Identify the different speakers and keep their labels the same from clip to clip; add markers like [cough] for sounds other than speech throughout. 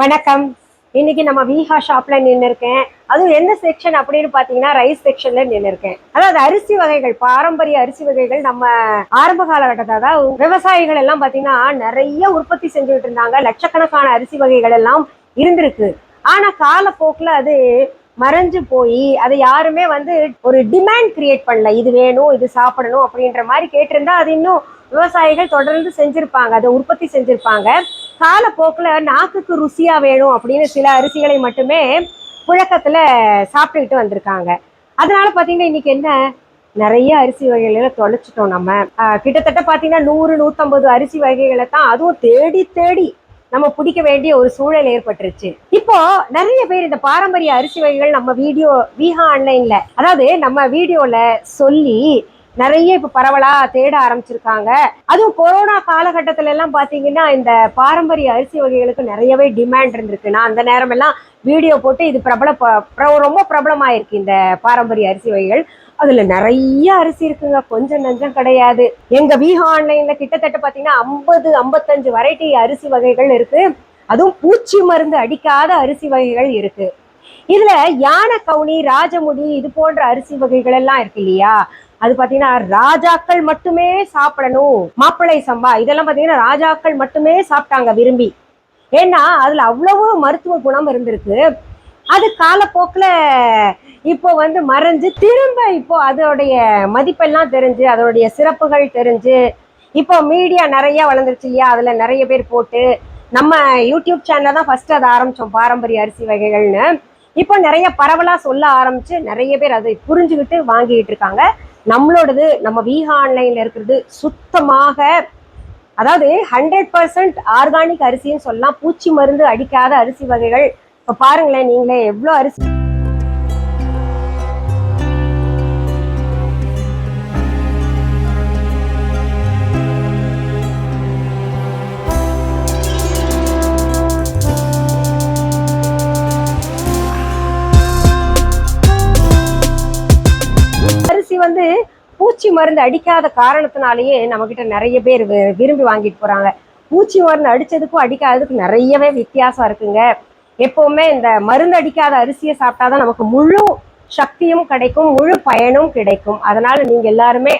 Speaker 1: வணக்கம். இன்னைக்கு நம்ம விஹா ஷாப்ல நின்று இருக்கேன் அதுவும் என்ன செக்ஷன் அப்படின்னு பாத்தீங்கன்னா ரைஸ் செக்ஷன்ல நின்று இருக்கேன் அதாவது அரிசி வகைகள் பாரம்பரிய அரிசி வகைகள் நம்ம ஆரம்ப காலகட்டத்தில் தான் விவசாயிகள் எல்லாம் பாத்தீங்கன்னா நிறைய உற்பத்தி செஞ்சுட்டு இருந்தாங்க. லட்சக்கணக்கான அரிசி வகைகள் எல்லாம் இருந்திருக்கு. ஆனா காலப்போக்குல அது மறைஞ்சு போய் அதை யாருமே வந்து ஒரு டிமாண்ட் கிரியேட் பண்ணல. இது வேணும் இது சாப்பிடணும் அப்படின்ற மாதிரி கேட்டிருந்தா அது இன்னும் விவசாயிகள் தொடர்ந்து செஞ்சிருப்பாங்க. அதை உற்பத்தி செஞ்சிருப்பாங்க. காலப்போக்கில் நாக்குக்கு ருசியாக வேணும் அப்படின்னு சில அரிசிகளை மட்டுமே புழக்கத்தில் சாப்பிட்டுக்கிட்டு வந்திருக்காங்க. அதனால பார்த்தீங்கன்னா இன்னைக்கு என்ன? நிறைய அரிசி வகைகளை தொலைச்சிட்டோம் நம்ம. கிட்டத்தட்ட பார்த்தீங்கன்னா நூறு நூற்றம்பது அரிசி வகைகளை தான் அதுவும் தேடி தேடி நம்ம பிடிக்க வேண்டிய ஒரு சூழல் ஏற்பட்டுருச்சு. இப்போ நிறைய பேர் இந்த பாரம்பரிய அரிசி வகைகள் நம்ம வீடியோ வீஹா ஆன்லைன்ல அதாவது நம்ம வீடியோல சொல்லி நிறைய இப்ப பரவலா தேட ஆரம்பிச்சிருக்காங்க. அதுவும் கொரோனா காலகட்டத்துல எல்லாம் பாத்தீங்கன்னா இந்த பாரம்பரிய அரிசி வகைகளுக்கு நிறையவே டிமாண்ட் இருந்திருக்கு. நான் அந்த நேரம் எல்லாம் வீடியோ போட்டு இது பிரபல ப- ரொம்ப பிரபலமாயிருக்கு இந்த பாரம்பரிய அரிசி வகைகள். அதுல நிறைய அரிசி இருக்குங்க. கொஞ்சம் நஞ்சம் கிடையாது. எங்க விஹா ஆன்லைன்ல கிட்டத்தட்ட பாத்தீங்கன்னா ஐம்பது ஐம்பத்தஞ்சு வெரைட்டி அரிசி வகைகள் இருக்கு. அதுவும் பூச்சி மருந்து அடிக்காத அரிசி வகைகள் இருக்கு. இதுல யானை கவுனி ராஜமுடி இது போன்ற அரிசி வகைகள் எல்லாம் இருக்கு இல்லையா? அது பாத்தீங்கன்னா ராஜாக்கள் மட்டுமே சாப்பிடணும். மாப்பிள்ளை சம்பா இதெல்லாம் பாத்தீங்கன்னா ராஜாக்கள் மட்டுமே சாப்பிட்டாங்க விரும்பி. ஏன்னா அதுல அவ்வளவு மருத்துவ குணம் இருந்திருக்கு. அது காலப்போக்கில் இப்போ வந்து மறைஞ்சு திரும்ப இப்போ அதோடைய மதிப்பெல்லாம் தெரிஞ்சு அதோடைய சிறப்புகள் தெரிஞ்சு இப்போ மீடியா நிறைய வளர்ந்துருச்சு இல்லையா? அதுல நிறைய பேர் போட்டு நம்ம யூடியூப் சேனலில் தான் ஃபர்ஸ்ட் அதை ஆரம்பிச்சோம் பாரம்பரிய அரிசி வகைகள்னு. இப்போ நிறைய பரவலா சொல்ல ஆரம்பிச்சு நிறைய பேர் அதை புரிஞ்சுக்கிட்டு வாங்கிட்டு இருக்காங்க. நம்மளோடது நம்ம வீகா ஆன்லைனில் இருக்கிறது சுத்தமாக அதாவது ஹண்ட்ரட் பர்சன்ட் ஆர்கானிக் அரிசின்னு சொல்லலாம். பூச்சி மருந்து அடிக்காத அரிசி வகைகள். இப்போ பாருங்களேன் நீங்களே எவ்வளோ அரிசி வந்து பூச்சி மருந்து அடிக்காத காரணத்தினாலேயே நம்மக்கிட்ட நிறைய பேர் விரும்பி வாங்கிட்டு போறாங்க. பூச்சி மருந்து அடிச்சதுக்கும் அடிக்காததுக்கும் நிறையவே வித்தியாசம் இருக்குங்க. எப்பவுமே இந்த மருந்து அடிக்காத அரிசியை சாப்பிட்டா தான் நமக்கு முழு சக்தியும் கிடைக்கும் முழு பயனும் கிடைக்கும். அதனால நீங்க எல்லாருமே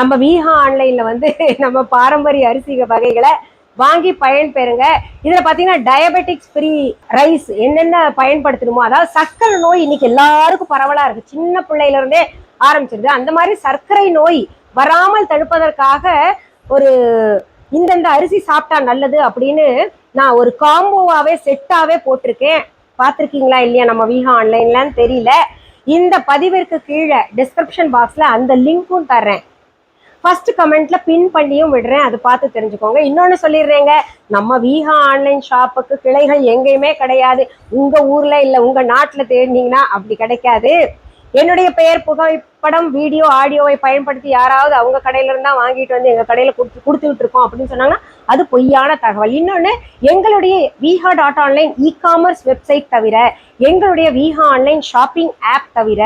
Speaker 1: நம்ம வீஹா ஆன்லைன்ல வந்து [laughs] நம்ம பாரம்பரிய அரிசி வகைகளை வாங்கி பயன் பெறுங்க. இதுல பாத்தீங்கன்னா டயபெட்டிக்ஸ் ஃப்ரீ ரைஸ் என்னென்ன பயன்படுத்தணுமோ அதாவது சர்க்கரை நோய் இன்னைக்கு எல்லாருக்கும் பரவலா இருக்கு. சின்ன பிள்ளையில இருந்தே ஆரம்பிச்சிருது. அந்த மாதிரி சர்க்கரை நோய் வராமல் தடுப்பதற்காக ஒரு இந்தந்த அரிசி சாப்பிட்டா நல்லது அப்படின்னு நான் ஒரு காம்போவாவே செட்டாவே போட்டிருக்கேன். பார்த்துருக்கீங்களா இல்லையா? நம்ம வீகா ஆன்லைன்லன்னு தெரியல. இந்த பதிவிற்கு கீழே டிஸ்கிரிப்ஷன் பாக்ஸில் அந்த லிங்க்கும் தர்றேன். ஃபர்ஸ்ட் கமெண்ட்ல பின் பண்ணியும் விடுறேன். அதை பார்த்து தெரிஞ்சுக்கோங்க. இன்னொன்று சொல்லிடுறேங்க. நம்ம வீகா ஆன்லைன் ஷாப்புக்கு கிளைகள் எங்கேயுமே கிடையாது. உங்கள் ஊரில் இல்லை உங்கள் நாட்டில் தேடினீங்கன்னா அப்படி கிடைக்காது. என்னுடைய பெயர் புகைப்படம் வீடியோ ஆடியோவை பயன்படுத்தி யாராவது அவங்க கடையில இருந்தா வாங்கிட்டு வந்து எங்க கடையில கொடுத்து கொடுத்துக்கிட்டு இருக்கோம் அப்படின்னு சொன்னாங்கன்னா அது பொய்யான தகவல். இன்னொன்னு எங்களுடைய Viha dot online e commerce website தவிர எங்களுடைய விஹா ஆன்லைன் ஷாப்பிங் ஆப் தவிர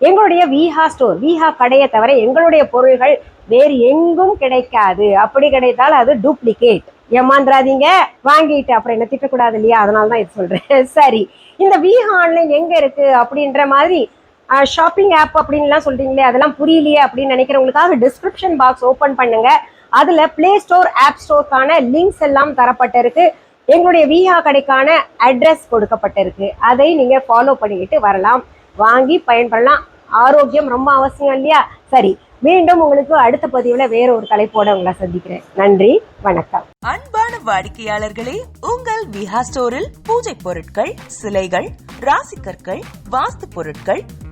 Speaker 1: எங்களுடைய விஹா ஸ்டோர் விஹா கடையை தவிர எங்களுடைய பொருள்கள் வேறு எங்கும் கிடைக்காது. அப்படி கிடைத்தால் அது டூப்ளிகேட் ஏமாந்துடாதீங்க வாங்கிட்டு அப்புறம் என்ன திட்டக்கூடாது இல்லையா? அதனால தான் இது சொல்றேன். சரி. இந்த விஹா ஆன்லைன் எங்க இருக்கு அப்படின்ற மாதிரி ஷாப்பிங் ஆப் அப்படின்லாம் சொல்றீங்களே அதெல்லாம் புரியலையே அப்படின்னு நினைக்கிறவங்களுக்காக டிஸ்கிரிப்ஷன் பாக்ஸ் ஓப்பன் பண்ணுங்க. அதுல பிளே ஸ்டோர் ஆப் ஸ்டோருக்கான லிங்க்ஸ் எல்லாம் தரப்பட்டிருக்கு. எங்களுடைய விஹா கடைக்கான அட்ரஸ் கொடுக்கப்பட்டிருக்கு. அதை நீங்க ஃபாலோ பண்ணிக்கிட்டு வரலாம். வாங்கி பயன்படலாம். ஆரோக்கியம் ரொம்ப அவசியம் இல்லையா? சரி மீண்டும் உங்களுக்கு அடுத்த பதிவுல வேற ஒரு தலைப்போட உங்களை சந்திக்கிறேன். நன்றி வணக்கம்.
Speaker 2: அன்பான வாடிக்கையாளர்களே உங்கள் விஹா ஸ்டோரில் பூஜை பொருட்கள் சிலைகள் ராசிக்கற்கள் வாஸ்து பொருட்கள்